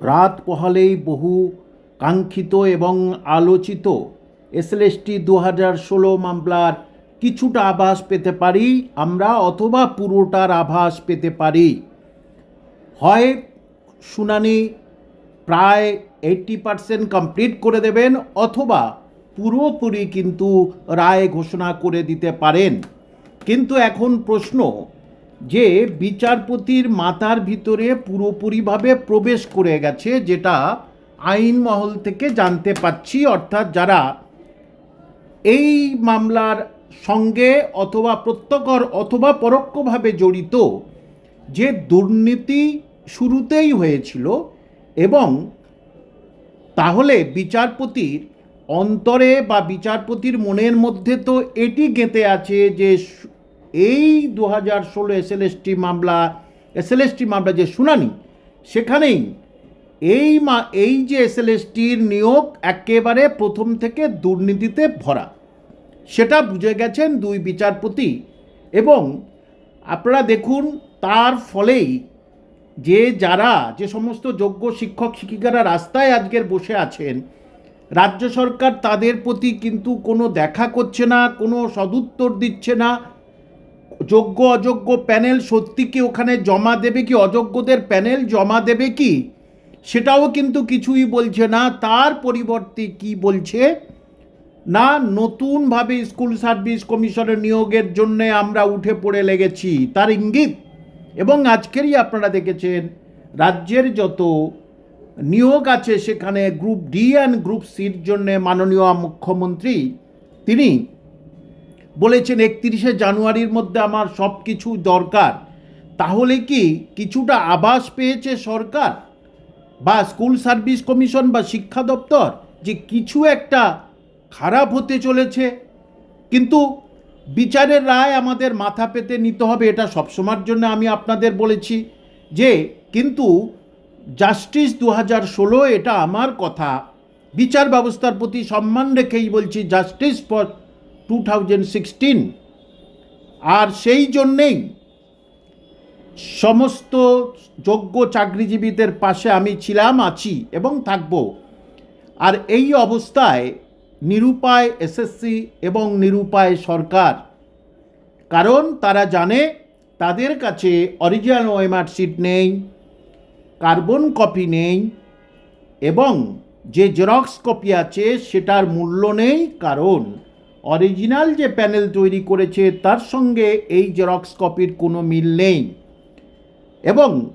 রাত পহালেই বহু কাঙ্ক্ষিত এবং আলোচিত এসএলএসটি দু হাজার ষোলো মামলার কিছুটা আভাস পেতে পারি, আমরা অথবা পুরোটার আভাস পেতে পারি। হয় শুনানি প্রায় এইট্টি পার্সেন্ট কমপ্লিট করে দেবেন অথবা পুরোপুরি কিন্তু রায় ঘোষণা করে দিতে পারেন। কিন্তু এখন প্রশ্ন যে বিচারপতির মাথার ভিতরে পুরোপুরিভাবে প্রবেশ করে গেছে, যেটা আইন মহল থেকে জানতে পাচ্ছি, অর্থাৎ যারা এই মামলার সঙ্গে অথবা প্রত্যকর অথবা পরোক্ষভাবে জড়িত যে দুর্নীতি শুরুতেই হয়েছিল এবং তাহলে বিচারপতির অন্তরে বা বিচারপতির মনের মধ্যে তো এটি গেঁথে আছে যে এই দু হাজার ষোলো এসএলএসটি মামলা এসএলএসটি মামলা যে শুনানি, সেখানেই এই মা, এই যে এসএলএসটির নিয়োগ একেবারে প্রথম থেকে দুর্নীতিতে ভরা, সেটা বুঝে গেছেন দুই বিচারপতি। এবং আপনারা দেখুন, তার ফলেই যে যারা, যে সমস্ত যোগ্য শিক্ষক শিক্ষিকারা রাস্তায় আজকের বসে আছেন, রাজ্য সরকার তাদের প্রতি কিন্তু কোনো দেখা করছে না, কোনো সদুত্তর দিচ্ছে না যোগ্য অযোগ্য প্যানেল সত্যি কি ওখানে জমা দেবে কি? অযোগ্যদের প্যানেল জমা দেবে কি? সেটাও কিন্তু কিছুই বলছে না। তার পরিবর্তে কি বলছে? না, নতুনভাবে স্কুল সার্ভিস কমিশনের নিয়োগের জন্য আমরা উঠে পড়ে লেগেছি। তার ইঙ্গিত? এবং আজকেরই আপনারা দেখেছেন, রাজ্যের যত নিয়োগ আছে সেখানে গ্রুপ ডি অ্যান্ড গ্রুপ সির জন্যে মাননীয় মুখ্যমন্ত্রী, তিনি বলেছেন, একত্রিশে জানুয়ারির মধ্যে আমার সব কিছু দরকার। তাহলে কি কিছুটা আভাস পেয়েছে সরকার? বা স্কুল সার্ভিস কমিশন বা শিক্ষা দপ্তর যে কিছু একটা খারাপ হতে চলেছে? কিন্তু বিচারের রায় আমাদের মাথা পেতে নিতে হবে, এটা সবসময়ের জন্য আমি আপনাদের বলেছি। যে কিন্তু জাস্টিস দু হাজার ষোলো, এটা আমার কথা। বিচার ব্যবস্থার প্রতি সম্মান রেখেই বলছি, জাস্টিস ফর টু সিক্সটিন আর সেই জন্যেই সমস্ত যোগ্য চাকরিজীবীদের পাশে আমি ছিলাম, আছি এবং থাকব। আর এই অবস্থায় নিরুপায় এসএসসি এবং নিরুপায় সরকার। কারণ তারা জানে তাদের কাছে অরিজিনাল ওয়েমার শিট নেই, কার্বন কপি নেই এবং যে জেরক্স কপি আছে সেটার মূল্য নেই কারণ অরিজিনাল যে প্যানেল তৈরি করেছে, তার সঙ্গে এই জেরক্স কপির কোনো মিল নেই। এবং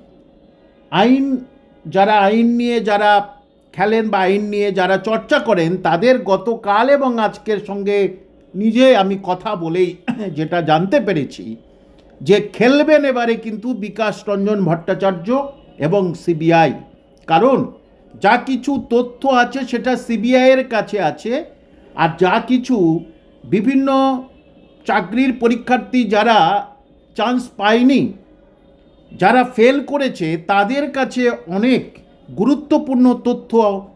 আইন, যারা আইন নিয়ে যারা খেলেন বা আইন নিয়ে যারা চর্চা করেন, তাদের গতকাল এবং আজকের সঙ্গে নিজে আমি কথা বলেই যেটা জানতে পেরেছি যে খেলবেন এবারে কিন্তু বিকাশ রঞ্জন ভট্টাচার্য এবং সিবিআই। কারণ যা কিছু তথ্য আছে, সেটা সিবিআইয়ের কাছে আছে, আর যা কিছু বিভিন্ন চাকরির পরীক্ষার্থী যারা চান্স পায়নি, যারা ফেল করেছে, তাদের কাছে অনেক গুরুত্বপূর্ণ তথ্য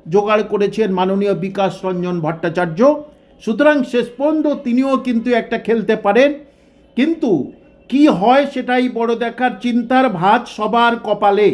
জোগাড় করেছেন মাননীয় বিকাশ রঞ্জন ভট্টাচার্য। সুতরাং শেষ পর্যন্ত তিনিও কিন্তু একটা খেলতে পারেন। কিন্তু কি হয় সেটাই বড় দেখার চিন্তার ভাঁজ সবার কপালে।